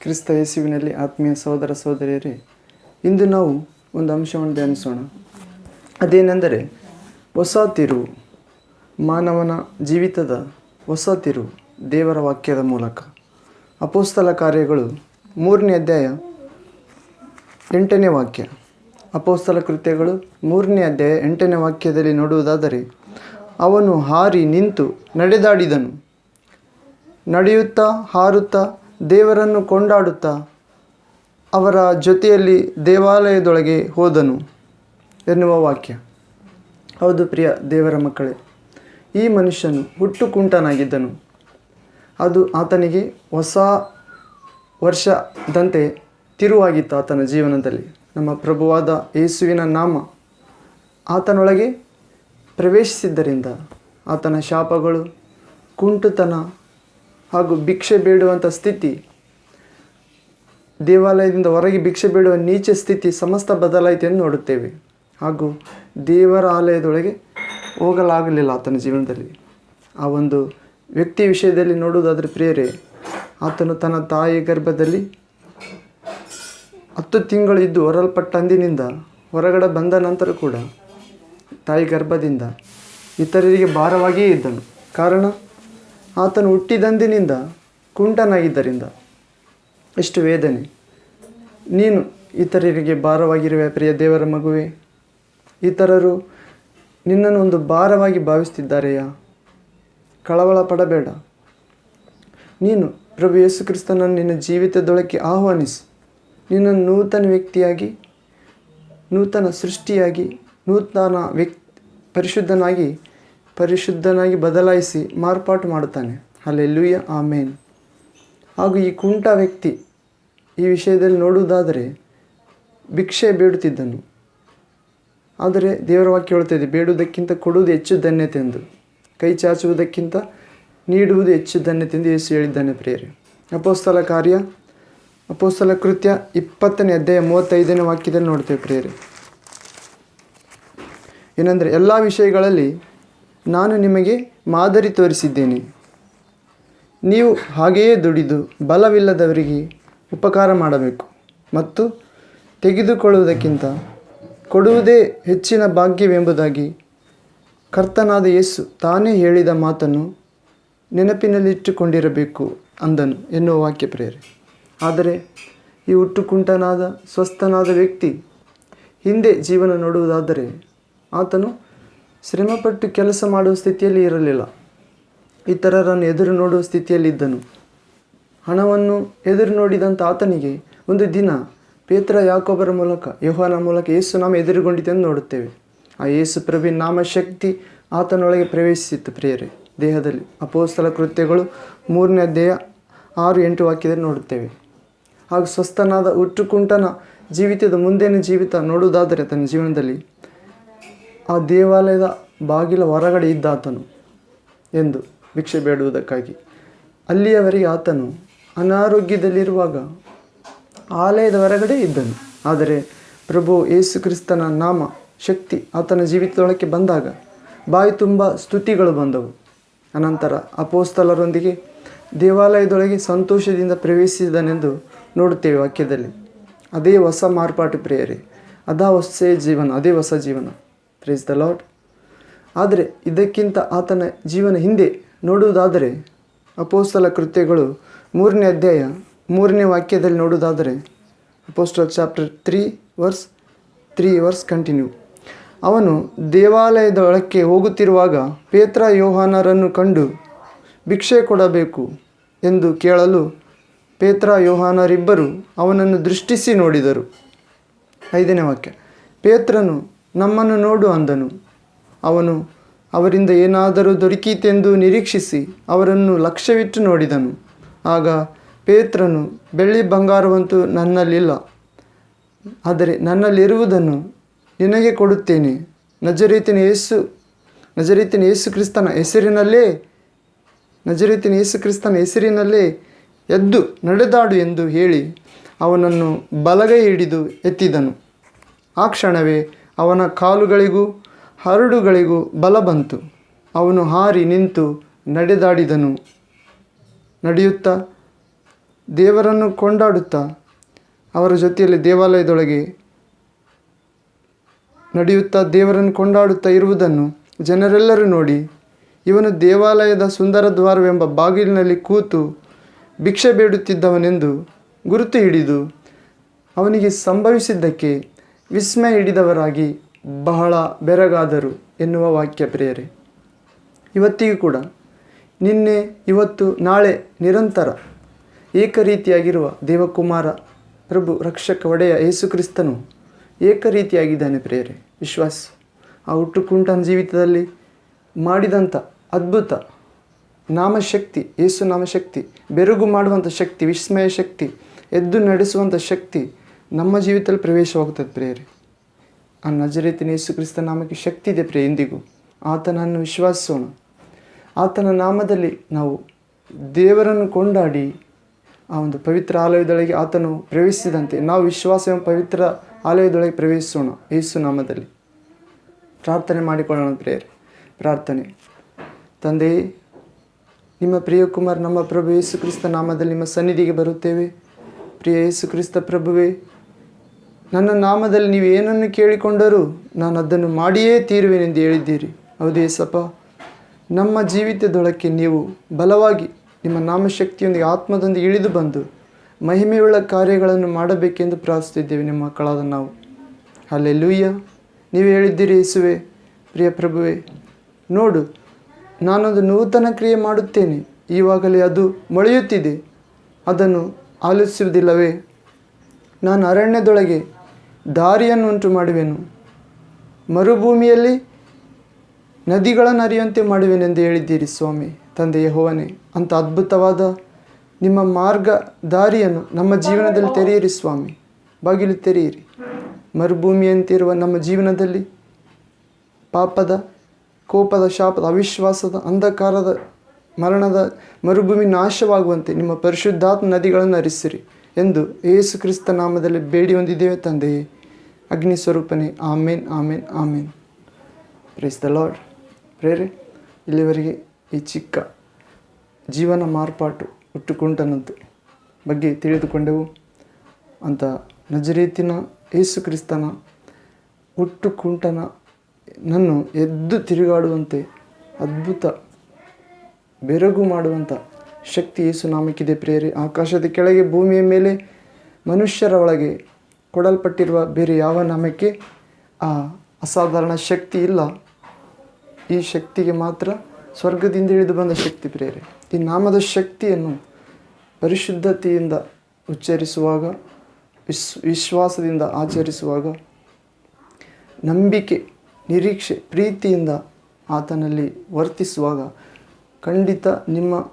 ಕ್ರಿಸ್ತ ಯೇಸುವಿನಲ್ಲಿ ಆತ್ಮೀಯ ಸಹೋದರ ಸಹೋದರಿಯರೇ, ಇಂದು ನಾವು ಒಂದು ಅಂಶವನ್ನು ಧ್ಯಾನಿಸೋಣ. ಅದೇನೆಂದರೆ, ಹೊಸ ತಿರುವು ಮಾನವನ ಜೀವಿತದ ಹೊಸ ತಿರುವು ದೇವರ ವಾಕ್ಯದ ಮೂಲಕ. ಅಪೋಸ್ತಲ ಕಾರ್ಯಗಳು ಮೂರನೇ ಅಧ್ಯಾಯ ಎಂಟನೇ ವಾಕ್ಯ. ಅಪೋಸ್ತಲ ಕೃತ್ಯಗಳು ಮೂರನೇ ಅಧ್ಯಾಯ ಎಂಟನೇ ವಾಕ್ಯದಲ್ಲಿ ನೋಡುವುದಾದರೆ, ಅವನು ಹಾರಿ ನಿಂತು ನಡೆದಾಡಿದನು. ನಡೆಯುತ್ತಾ, ಹಾರುತ್ತಾ ದೇವರನ್ನು ಕೊಂಡಾಡುತ್ತಾ ಅವರ ಜೊತೆಯಲ್ಲಿ ದೇವಾಲಯದೊಳಗೆ ಹೋದನು ಎನ್ನುವ ವಾಕ್ಯ. ಹೌದು ಪ್ರಿಯ ದೇವರ ಮಕ್ಕಳೇ, ಈ ಮನುಷ್ಯನು ಹುಟ್ಟು ಕುಂಟನಾಗಿದ್ದನು ಅದು ಆತನಿಗೆ ಹೊಸ ವರ್ಷದಂತೆ ತಿರುವಾಗಿತ್ತು ಆತನ ಜೀವನದಲ್ಲಿ. ನಮ್ಮ ಪ್ರಭುವಾದ ಯೇಸುವಿನ ನಾಮ ಆತನೊಳಗೆ ಪ್ರವೇಶಿಸಿದ್ದರಿಂದ ಆತನ ಶಾಪಗಳು, ಕುಂಟುತನ ಹಾಗೂ ಭಿಕ್ಷೆ ಬೇಡುವಂಥ ಸ್ಥಿತಿ. ದೇವಾಲಯದಿಂದ ಹೊರಗೆ ಭಿಕ್ಷೆ ಬೇಡುವ ನೀಚ ಸ್ಥಿತಿ ಸಮಸ್ತ ಬದಲಾಯಿತು ಎಂದು ನೋಡುತ್ತೇವೆ. ಹಾಗೂ ದೇವರ ಆಲಯದೊಳಗೆ ಹೋಗಲಾಗಲಿಲ್ಲ ಆತನ ಜೀವನದಲ್ಲಿ. ಆ ಒಂದು ವ್ಯಕ್ತಿ ವಿಷಯದಲ್ಲಿ ನೋಡುವುದಾದರೆ ಪ್ರಿಯರೇ, ಆತನು ತನ್ನ ತಾಯಿ ಗರ್ಭದಲ್ಲಿ ಹತ್ತು ತಿಂಗಳು ಇದ್ದು ಹೊರಲ್ಪಟ್ಟ ಅಂದಿನಿಂದ ಹೊರಗಡೆ ಬಂದ ನಂತರ ಕೂಡ ತಾಯಿ ಗರ್ಭದಿಂದ ಇತರರಿಗೆ ಭಾರವಾಗಿಯೇ ಇದ್ದನು. ಕಾರಣ ಆತನು ಹುಟ್ಟಿದಂದಿನಿಂದ ಕುಂಟನಾಗಿದ್ದರಿಂದ ಎಷ್ಟು ವೇದನೆ. ನೀನು ಇತರರಿಗೆ ಭಾರವಾಗಿರುವ, ಪ್ರಿಯ ದೇವರ ಮಗುವೆ. ಇತರರು ನಿನ್ನನ್ನು ಒಂದು ಭಾರವಾಗಿ ಭಾವಿಸ್ತಿದ್ದಾರೆಯಾ ಕಳವಳ ಪಡಬೇಡ. ನೀನು ಪ್ರಭು ಯೇಸು ಕ್ರಿಸ್ತನನ್ನು ನಿನ್ನ ಜೀವಿತದೊಳಕ್ಕೆ ಆಹ್ವಾನಿಸು. ನಿನ್ನನ್ನು ನೂತನ ವ್ಯಕ್ತಿಯಾಗಿ, ನೂತನ ಸೃಷ್ಟಿಯಾಗಿ, ನೂತನ ವ್ಯಕ್ತಿ, ಪರಿಶುದ್ಧನಾಗಿ ಪರಿಶುದ್ಧನಾಗಿ ಬದಲಾಯಿಸಿ ಮಾರ್ಪಾಟು ಮಾಡುತ್ತಾನೆ. Hallelujah amen. ಹಾಗೂ ಈ ಕುಂಟ ವ್ಯಕ್ತಿ ಈ ವಿಷಯದಲ್ಲಿ ನೋಡುವುದಾದರೆ ಭಿಕ್ಷೆ ಬೇಡುತ್ತಿದ್ದನು. ಆದರೆ ದೇವರ ವಾಕ್ಯ ಹೇಳುತ್ತಿದೆ ಬೇಡುವುದಕ್ಕಿಂತ ಕೊಡುವುದು ಹೆಚ್ಚು ಧನ್ಯತೆ ಎಂದು ಕೈ ಚಾಚುವುದಕ್ಕಿಂತ ನೀಡುವುದು ಹೆಚ್ಚು ಧನ್ಯತೆ ಎಂದು ಯೇಸು ಹೇಳಿದ್ದಾನೆ ಪ್ರೇರೆ ಅಪೋಸ್ತಲ ಕಾರ್ಯ, ಅಪೋಸ್ತಲ ಕೃತ್ಯ ಇಪ್ಪತ್ತನೇ ಅಧ್ಯಾಯ ಮೂವತ್ತೈದನೇ ವಾಕ್ಯದಲ್ಲಿ ನೋಡ್ತೇವೆ ಪ್ರೇರೆ ಏನಂದರೆ, ಎಲ್ಲ ವಿಷಯಗಳಲ್ಲಿ ನಾನು ನಿಮಗೆ ಮಾದರಿ ತೋರಿಸಿದ್ದೇನೆ. ನೀವು ಹಾಗೆಯೇ ದುಡಿದು ಬಲವಿಲ್ಲದವರಿಗೆ ಉಪಕಾರ ಮಾಡಬೇಕು ಮತ್ತು ತೆಗೆದುಕೊಳ್ಳುವುದಕ್ಕಿಂತ ಕೊಡುವುದೇ ಹೆಚ್ಚಿನ ಭಾಗ್ಯವೆಂಬುದಾಗಿ ಕರ್ತನಾದ ಯೇಸು ತಾನೇ ಹೇಳಿದ ಮಾತನ್ನು ನೆನಪಿನಲ್ಲಿಟ್ಟುಕೊಂಡಿರಬೇಕು ಅಂದನು ಎನ್ನುವ ವಾಕ್ಯ ಪ್ರೇರೆ. ಆದರೆ ಈ ಹುಟ್ಟುಕುಂಟನಾದ, ಸ್ವಸ್ಥನಾದ ವ್ಯಕ್ತಿ ಹಿಂದೆ ಜೀವನ ನೋಡುವುದಾದರೆ ಆತನು ಶ್ರಮಪಟ್ಟು ಕೆಲಸ ಮಾಡುವ ಸ್ಥಿತಿಯಲ್ಲಿ ಇರಲಿಲ್ಲ. ಇತರರನ್ನು ಎದುರು ನೋಡುವ ಸ್ಥಿತಿಯಲ್ಲಿದ್ದನು. ಹಣವನ್ನು ಎದುರು ನೋಡಿದಂಥ ಆತನಿಗೆ ಒಂದು ದಿನ ಪೇತ್ರ ಯಾಕೊಬ್ಬರ ಮೂಲಕ, ಯೋಹಾನ ಮೂಲಕ ಯೇಸು ನಾಮ ಎದುರುಗೊಂಡಿದೆ ಎಂದು ನೋಡುತ್ತೇವೆ. ಆ ಯೇಸು ಪ್ರಭು ನಾಮ ಶಕ್ತಿ ಆತನೊಳಗೆ ಪ್ರವೇಶಿಸಿತ್ತು ಪ್ರಿಯರೇ, ದೇಹದಲ್ಲಿ ಅಪೋಸ್ತಲ ಕೃತ್ಯಗಳು ಮೂರನೇ ಅಧ್ಯಾಯ ಆರು ಎಂಟು ವಾಕ್ಯದಲ್ಲಿ ನೋಡುತ್ತೇವೆ. ಹಾಗೂ ಸ್ವಸ್ಥನಾದ ಹುಟ್ಟುಕುಂಟನ ಜೀವಿತದ ಮುಂದಿನ ಜೀವಿತ ನೋಡುವುದಾದರೆ ತನ್ನ ಜೀವನದಲ್ಲಿ ಆ ದೇವಾಲಯದ ಬಾಗಿಲ ಹೊರಗಡೆ ಇದ್ದ ಆತನು ಎಂದು ಭಿಕ್ಷೆ ಬೇಡುವುದಕ್ಕಾಗಿ. ಅಲ್ಲಿಯವರೆಗೆ ಆತನು ಅನಾರೋಗ್ಯದಲ್ಲಿರುವಾಗ ಆಲಯದ ಹೊರಗಡೆ ಇದ್ದನು. ಆದರೆ ಪ್ರಭು ಯೇಸು ಕ್ರಿಸ್ತನ ನಾಮ, ಶಕ್ತಿ ಆತನ ಜೀವಿತದೊಳಕ್ಕೆ ಬಂದಾಗ ಬಾಯಿ ತುಂಬ ಸ್ತುತಿಗಳು ಬಂದವು. ಅನಂತರ ಅಪೋಸ್ತಲರೊಂದಿಗೆ ದೇವಾಲಯದೊಳಗೆ ಸಂತೋಷದಿಂದ ಪ್ರವೇಶಿಸಿದನೆಂದು ನೋಡುತ್ತೇವೆ ವಾಕ್ಯದಲ್ಲಿ. ಅದೇ ಹೊಸ ಮಾರ್ಪಾಟು ಪ್ರೇಯರೇ, ಅದಾ ಹೊಸ ಜೀವನ, ಅದೇ ಹೊಸ ಜೀವನ. ಪ್ರೇಸ್ ದ ಲಾಡ್ ಆದರೆ ಇದಕ್ಕಿಂತ ಆತನ ಜೀವನ ಹಿಂದೆ ನೋಡುವುದಾದರೆ ಅಪೋಸ್ತಲ ಕೃತ್ಯಗಳು ಮೂರನೇ ಅಧ್ಯಾಯ ಮೂರನೇ ವಾಕ್ಯದಲ್ಲಿ ನೋಡುವುದಾದರೆ apostle chapter three verse three verse continue ಅವನು ದೇವಾಲಯದ ಒಳಕ್ಕೆ ಹೋಗುತ್ತಿರುವಾಗ ಪೇತ್ರ ಯೋಹಾನರನ್ನು ಕಂಡು ಭಿಕ್ಷೆ ಕೊಡಬೇಕು ಎಂದು ಕೇಳಲು ಪೇತ್ರ ಯೋಹಾನರಿಬ್ಬರು ಅವನನ್ನು ದೃಷ್ಟಿಸಿ ನೋಡಿದರು. ಐದನೇ ವಾಕ್ಯ. ಪೇತ್ರನು ನಮ್ಮನ್ನು ನೋಡು ಅಂದನು. ಅವನು, ಅವರಿಂದ ಏನಾದರೂ ದೊರಕೀತೆಂದು ನಿರೀಕ್ಷಿಸಿ ಅವರನ್ನು ಲಕ್ಷ್ಯವಿಟ್ಟು ನೋಡಿದನು. ಆಗ ಪೇತ್ರನು, ಬೆಳ್ಳಿ ಬಂಗಾರವಂತೂ ನನ್ನಲ್ಲಿಲ್ಲ. ಆದರೆ ನನ್ನಲ್ಲಿರುವುದನ್ನು ನಿನಗೆ ಕೊಡುತ್ತೇನೆ. ನಜರೀತಿನ ಯೇಸು ನಜರೀತಿನ ಯೇಸು ಕ್ರಿಸ್ತನ ಹೆಸರಿನಲ್ಲೇ, ನಜರೀತಿನ ಯೇಸು ಕ್ರಿಸ್ತನ ಹೆಸರಿನಲ್ಲೇ ಎದ್ದು ನಡೆದಾಡು ಎಂದು ಹೇಳಿ ಅವನನ್ನು ಬಲಗೈ ಹಿಡಿದು ಎತ್ತಿದನು. ಆ ಕ್ಷಣವೇ ಅವನ ಕಾಲುಗಳಿಗೂ ಹರಡುಗಳಿಗೂ ಬಲ ಬಂತು. ಅವನು ಹಾರಿ ನಿಂತು ನಡೆದಾಡಿದನು. ನಡೆಯುತ್ತಾ? ದೇವರನ್ನು ಕೊಂಡಾಡುತ್ತಾ? ಅವರ ಜೊತೆಯಲ್ಲಿ ದೇವಾಲಯದೊಳಗೆ ನಡೆಯುತ್ತಾ? ದೇವರನ್ನು ಕೊಂಡಾಡುತ್ತಾ ಇರುವುದನ್ನು ಜನರೆಲ್ಲರೂ ನೋಡಿ. ಇವನು ದೇವಾಲಯದ ಸುಂದರ ದ್ವಾರವೆಂಬ ಬಾಗಿಲಿನಲ್ಲಿ ಕೂತು ಭಿಕ್ಷೆ ಬೇಡುತ್ತಿದ್ದವನೆಂದು ಗುರುತು ಹಿಡಿದು ಅವನಿಗೆ ಸಂಭವಿಸಿದ್ದಕ್ಕೆ ವಿಸ್ಮಯ ಹಿಡಿದವರಾಗಿ ಬಹಳ ಬೆರಗಾದರು ಎನ್ನುವ ವಾಕ್ಯ ಪ್ರೇರೆ ಇವತ್ತಿಗೂ ಕೂಡ ನಿನ್ನೆ, ಇವತ್ತು, ನಾಳೆ ನಿರಂತರ ಏಕರೀತಿಯಾಗಿರುವ ದೇವಕುಮಾರ, ಪ್ರಭು ರಕ್ಷಕ ಒಡೆಯ ಯೇಸುಕ್ರಿಸ್ತನು ಏಕರೀತಿಯಾಗಿದ್ದಾನೆ ಪ್ರೇರೆ ವಿಶ್ವಾಸ, ಆ ಹುಟ್ಟುಕುಂಟನ ಜೀವಿತದಲ್ಲಿ ಮಾಡಿದಂಥ ಅದ್ಭುತ ನಾಮಶಕ್ತಿ ಯೇಸು ನಾಮಶಕ್ತಿ, ಬೆರಗು ಮಾಡುವಂಥ ಶಕ್ತಿ, ವಿಸ್ಮಯ ಶಕ್ತಿ, ಎದ್ದು ನಡೆಸುವಂಥ ಶಕ್ತಿ ನಮ್ಮ ಜೀವಿತದಲ್ಲಿ ಪ್ರವೇಶವಾಗುತ್ತದೆ ಪ್ರಿಯರೇ. ಆ ನಜರೇತಿನ ಯೇಸು ಕ್ರಿಸ್ತ ನಾಮಕ್ಕೆ ಶಕ್ತಿ ಇದೆ ಪ್ರಿಯ ಎಂದಿಗೂ ಆತನನ್ನು ವಿಶ್ವಾಸಿಸೋಣ. ಆತನ ನಾಮದಲ್ಲಿ ನಾವು ದೇವರನ್ನು ಕೊಂಡಾಡಿ ಆ ಒಂದು ಪವಿತ್ರ ಆಲಯದೊಳಗೆ ಆತನು ಪ್ರವೇಶಿಸಿದಂತೆ ನಾವು ವಿಶ್ವಾಸ ಪವಿತ್ರ ಆಲಯದೊಳಗೆ ಪ್ರವೇಶಿಸೋಣ ಯೇಸು ನಾಮದಲ್ಲಿ. ಪ್ರಾರ್ಥನೆ ಮಾಡಿಕೊಳ್ಳೋಣ ಪ್ರೇಯರ್. ಪ್ರಾರ್ಥನೆ. ತಂದೆಯೇ ನಿಮ್ಮ ಪ್ರಿಯ ಕುಮಾರ್, ನಮ್ಮ ಪ್ರಭು ಯೇಸು ಕ್ರಿಸ್ತ ನಾಮದಲ್ಲಿ ನಿಮ್ಮ ಸನ್ನಿಧಿಗೆ ಬರುತ್ತೇವೆ. ಪ್ರಿಯ ಯೇಸು ಕ್ರಿಸ್ತ ಪ್ರಭುವೇ ನನ್ನ ನಾಮದಲ್ಲಿ ನೀವು ಏನನ್ನು ಕೇಳಿಕೊಂಡರೂ ನಾನು ಅದನ್ನು ಮಾಡಿಯೇ ತೀರುವೆನೆಂದು ಹೇಳಿದ್ದೀರಿ. ಹೌದು ಏಸಪ್ಪ ನಮ್ಮ ಜೀವಿತದೊಳಕ್ಕೆ ನೀವು ಬಲವಾಗಿ ನಿಮ್ಮ ನಾಮಶಕ್ತಿಯೊಂದಿಗೆ ಆತ್ಮದೊಂದಿಗೆ ಇಳಿದು ಬಂದು ಮಹಿಮೆಯುಳ್ಳ ಕಾರ್ಯಗಳನ್ನು ಮಾಡಬೇಕೆಂದು ಪ್ರಾರ್ಥಿಸುತ್ತಿದ್ದೇವೆ ನಿಮ್ಮ ಮಕ್ಕಳಾದ ನಾವು. ಅಲ್ಲೆಲ್ಲೂಯ್ಯ ನೀವು ಹೇಳಿದ್ದೀರಿ, ಯೇಸುವೆ, ಪ್ರಿಯ ಪ್ರಭುವೆ, ನೋಡು, ನಾನೊಂದು ನೂತನ ಕ್ರಿಯೆ ಮಾಡುತ್ತೇನೆ. ಈವಾಗಲೇ ಅದು ಮೊಳೆಯುತ್ತಿದೆ. ಅದನ್ನು ಆಲಿಸುವುದಿಲ್ಲವೇ? ನಾನು ಅರಣ್ಯದೊಳಗೆ ದಾರಿಯನ್ನು ಉಂಟು ಮಾಡುವೆನು ಮರುಭೂಮಿಯಲ್ಲಿ ನದಿಗಳನ್ನು ಹರಿಯುವಂತೆ ಮಾಡುವೆನೆಂದು ಹೇಳಿದ್ದೀರಿ ಸ್ವಾಮಿ, ತಂದೆ ಹೋವನೆ ಅಂಥ ಅದ್ಭುತವಾದ ನಿಮ್ಮ ಮಾರ್ಗ ದಾರಿಯನ್ನು ನಮ್ಮ ಜೀವನದಲ್ಲಿ ತೆರೆಯಿರಿ ಸ್ವಾಮಿ, ಬಾಗಿಲು ತೆರೆಯಿರಿ. ಮರುಭೂಮಿಯಂತಿರುವ ನಮ್ಮ ಜೀವನದಲ್ಲಿ ಪಾಪದ, ಕೋಪದ, ಶಾಪದ, ಅವಿಶ್ವಾಸದ, ಅಂಧಕಾರದ ಮರಣದ ಮರುಭೂಮಿ ನಾಶವಾಗುವಂತೆ ನಿಮ್ಮ ಪರಿಶುದ್ಧಾತ್ಮ ನದಿಗಳನ್ನು ಹರಿಸಿರಿ ಎಂದು ಯೇಸು ಕ್ರಿಸ್ತ ನಾಮದಲ್ಲಿ ಬೇಡಿ ಹೊಂದಿದ್ದೇವೆ ತಂದೆಯೇ. ಅಗ್ನಿ ಸ್ವರೂಪನೇ, amen amen amen. Praise the Lord ಪ್ರೇರೆ, ಇಲ್ಲಿವರೆಗೆ ಈ ಚಿಕ್ಕ ಜೀವನ ಮಾರ್ಪಾಟು ಹುಟ್ಟುಕುಂಟನದ್ದು ಬಗ್ಗೆ ತಿಳಿದುಕೊಂಡೆವು ಅಂತ ನಜರೇತಿನ ಯೇಸು ಕ್ರಿಸ್ತನ ಹುಟ್ಟು ಕುಂಟನ ನನ್ನು ಎದ್ದು ತಿರುಗಾಡುವಂತೆ ಅದ್ಭುತ ಬೆರಗು ಮಾಡುವಂಥ ಶಕ್ತಿ ಯೇಸು ನಾಮಕ್ಕಿದೆ ಪ್ರೇರೆ ಆಕಾಶದ ಕೆಳಗೆ ಭೂಮಿಯ ಮೇಲೆ ಮನುಷ್ಯರ ಒಳಗೆ ಕೊಡಲ್ಪಟ್ಟಿರುವ ಬೇರೆ ಯಾವ ನಾಮಕ್ಕೆ ಆ ಅಸಾಧಾರಣ ಶಕ್ತಿ ಇಲ್ಲ. ಈ ಶಕ್ತಿಗೆ ಮಾತ್ರ ಸ್ವರ್ಗದಿಂದ ಇಳಿದು ಬಂದ ಶಕ್ತಿ ಪ್ರೇರೆ ಈ ನಾಮದ ಶಕ್ತಿಯನ್ನು ಪರಿಶುದ್ಧತೆಯಿಂದ ಉಚ್ಚರಿಸುವಾಗ ವಿಶ್ ವಿಶ್ವಾಸದಿಂದ ಆಚರಿಸುವಾಗ, ನಂಬಿಕೆ, ನಿರೀಕ್ಷೆ, ಪ್ರೀತಿಯಿಂದ ಆತನಲ್ಲಿ ವರ್ತಿಸುವಾಗ ಖಂಡಿತ ನಿಮ್ಮ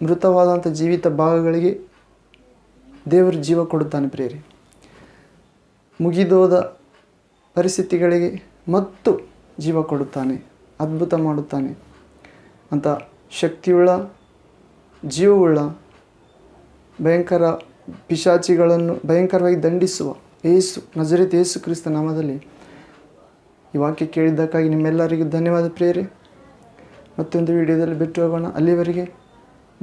ಮೃತವಾದಂಥ ಜೀವಿತ ಭಾಗಗಳಿಗೆ ದೇವರು ಜೀವ ಕೊಡುತ್ತಾನೆ ಪ್ರೇರಿ ಮುಗಿದೋದ ಪರಿಸ್ಥಿತಿಗಳಿಗೆ ಮತ್ತು ಜೀವ ಕೊಡುತ್ತಾನೆ, ಅದ್ಭುತ ಮಾಡುತ್ತಾನೆ ಅಂತ ಶಕ್ತಿಯುಳ್ಳ, ಜೀವವುಳ್ಳ ಭಯಂಕರ ಪಿಶಾಚಿಗಳನ್ನು ಭಯಂಕರವಾಗಿ ದಂಡಿಸುವ ಏಸು, ನಜರಿತ ಏಸು ಕ್ರಿಸ್ತ ನಾಮದಲ್ಲಿ ಈ ವಾಕ್ಯ ಕೇಳಿದ್ದಕ್ಕಾಗಿ ನಿಮ್ಮೆಲ್ಲರಿಗೂ ಧನ್ಯವಾದ ಪ್ರೇರೆ ಮತ್ತೊಂದು ವಿಡಿಯೋದಲ್ಲಿ ಬಿಟ್ಟು ಹೋಗೋಣ ಅಲ್ಲಿವರೆಗೆ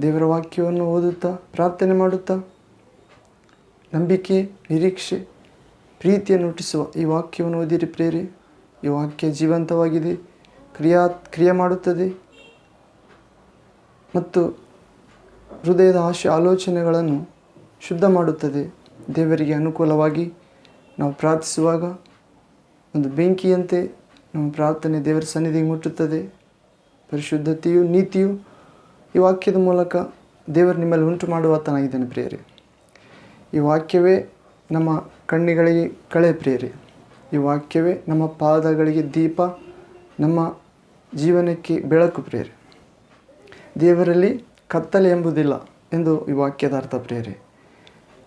ದೇವರ ವಾಕ್ಯವನ್ನು ಓದುತ್ತಾ, ಪ್ರಾರ್ಥನೆ ಮಾಡುತ್ತಾ, ನಂಬಿಕೆ, ನಿರೀಕ್ಷೆ, ಪ್ರೀತಿಯನ್ನು ಹುಟ್ಟಿಸುವ ಈ ವಾಕ್ಯವನ್ನು ಓದಿರಿ ಪ್ರೇರಿ ಈ ವಾಕ್ಯ ಜೀವಂತವಾಗಿದೆ, ಕ್ರಿಯಾ, ಕ್ರಿಯೆ ಮಾಡುತ್ತದೆ ಮತ್ತು ಹೃದಯದ ಆಶೆ, ಆಲೋಚನೆಗಳನ್ನು ಶುದ್ಧ ಮಾಡುತ್ತದೆ. ದೇವರಿಗೆ ಅನುಕೂಲವಾಗಿ ನಾವು ಪ್ರಾರ್ಥಿಸುವಾಗ ಒಂದು ಬೆಂಕಿಯಂತೆ ನಮ್ಮ ಪ್ರಾರ್ಥನೆ ದೇವರ ಸನ್ನಿಧಿಗೆ ಮುಟ್ಟುತ್ತದೆ. ಪರಿಶುದ್ಧತೆಯು, ನೀತಿಯು ಈ ವಾಕ್ಯದ ಮೂಲಕ ದೇವರು ನಿಮ್ಮಲ್ಲಿ ಉಂಟು ಮಾಡುವ ತನಾಗಿದ್ದಾನೆ ಪ್ರಿಯರಿ. ಈ ವಾಕ್ಯವೇ ನಮ್ಮ ಕಣ್ಣಿಗಳಿಗೆ ಕಳೆ ಪ್ರಿಯರಿ. ಈ ವಾಕ್ಯವೇ ನಮ್ಮ ಪಾದಗಳಿಗೆ ದೀಪ, ನಮ್ಮ ಜೀವನಕ್ಕೆ ಬೆಳಕು ಪ್ರಿಯರಿ. ದೇವರಲ್ಲಿ ಕತ್ತಲೆ ಎಂಬುದಿಲ್ಲ ಎಂದು ಈ ವಾಕ್ಯದ ಅರ್ಥ ಪ್ರಿಯರಿ.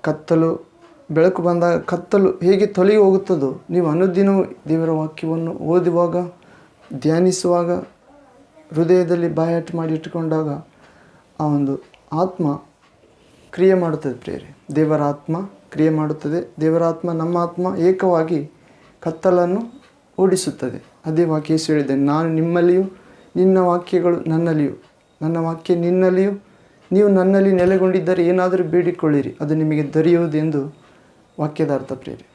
ಕತ್ತಲು ಬೆಳಕು ಬಂದಾಗ ಕತ್ತಲು ಹೇಗೆ ತೊಲಗಿ ಹೋಗುತ್ತದೋ, ನೀವು ಅನುದಿನವೂ ದೇವರ ವಾಕ್ಯವನ್ನು ಓದುವಾಗ, ಧ್ಯಾನಿಸುವಾಗ, ಹೃದಯದಲ್ಲಿ ಬಾಯಾಟ ಮಾಡಿ ಇಟ್ಟುಕೊಂಡಾಗ ಆ ಒಂದು ಆತ್ಮ ಕ್ರಿಯೆ ಮಾಡುತ್ತದೆ ಪ್ರೇರೆ ದೇವರ ಆತ್ಮ ಕ್ರಿಯೆ ಮಾಡುತ್ತದೆ. ದೇವರ ಆತ್ಮ ನಮ್ಮ ಆತ್ಮ ಏಕವಾಗಿ ಕತ್ತಲನ್ನು ಓಡಿಸುತ್ತದೆ. ಅದೇ ವಾಕ್ಯ ಯೇಸು ಹೇಳಿದೆ, ನಾನು ನಿಮ್ಮಲ್ಲಿಯೂ, ನಿನ್ನ ವಾಕ್ಯಗಳು ನನ್ನಲ್ಲಿಯೂ, ನನ್ನ ವಾಕ್ಯ ನಿನ್ನಲ್ಲಿಯೂ, ನೀವು ನನ್ನಲ್ಲಿ ನೆಲೆಗೊಂಡಿದ್ದರೆ ಏನಾದರೂ ಬೇಡಿಕೊಳ್ಳಿರಿ, ಅದು ನಿಮಗೆ ದೊರೆಯುವುದೆಂದು ವಾಕ್ಯದ ಅರ್ಥ ಪ್ರೇರೆ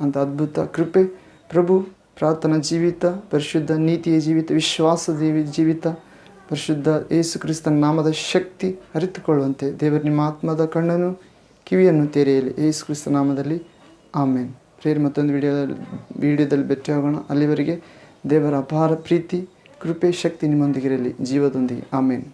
ಅಂತ ಅದ್ಭುತ ಕೃಪೆ, ಪ್ರಭು, ಪ್ರಾರ್ಥನಾ ಜೀವಿತ, ಪರಿಶುದ್ಧ ನೀತಿಯ ಜೀವಿತ, ವಿಶ್ವಾಸ ಜೀವಿ ಜೀವಿತ ಪರಿಶುದ್ಧ ಯೇಸು ಕ್ರಿಸ್ತನ ನಾಮದ ಶಕ್ತಿ ಅರಿತುಕೊಳ್ಳುವಂತೆ ದೇವರ ನಿಮ್ಮ ಆತ್ಮದ ಕಣ್ಣನ್ನು, ಕಿವಿಯನ್ನು ತೆರೆಯಲಿ. ಏಸು ಕ್ರಿಸ್ತ ನಾಮದಲ್ಲಿ ಆಮೇನ್. ಪ್ರೇರ್ ಮತ್ತೊಂದು ವಿಡಿಯೋದಲ್ಲಿ ವಿಡಿಯೋದಲ್ಲಿ ಭೇಟಿಯಾಗೋಣ ಅಲ್ಲಿವರೆಗೆ ದೇವರ ಅಪಾರ ಪ್ರೀತಿ, ಕೃಪೆ, ಶಕ್ತಿ ನಿಮ್ಮೊಂದಿಗಿರಲಿ. ಜೀವದೊಂದಿಗೆ. ಆಮೇನ್.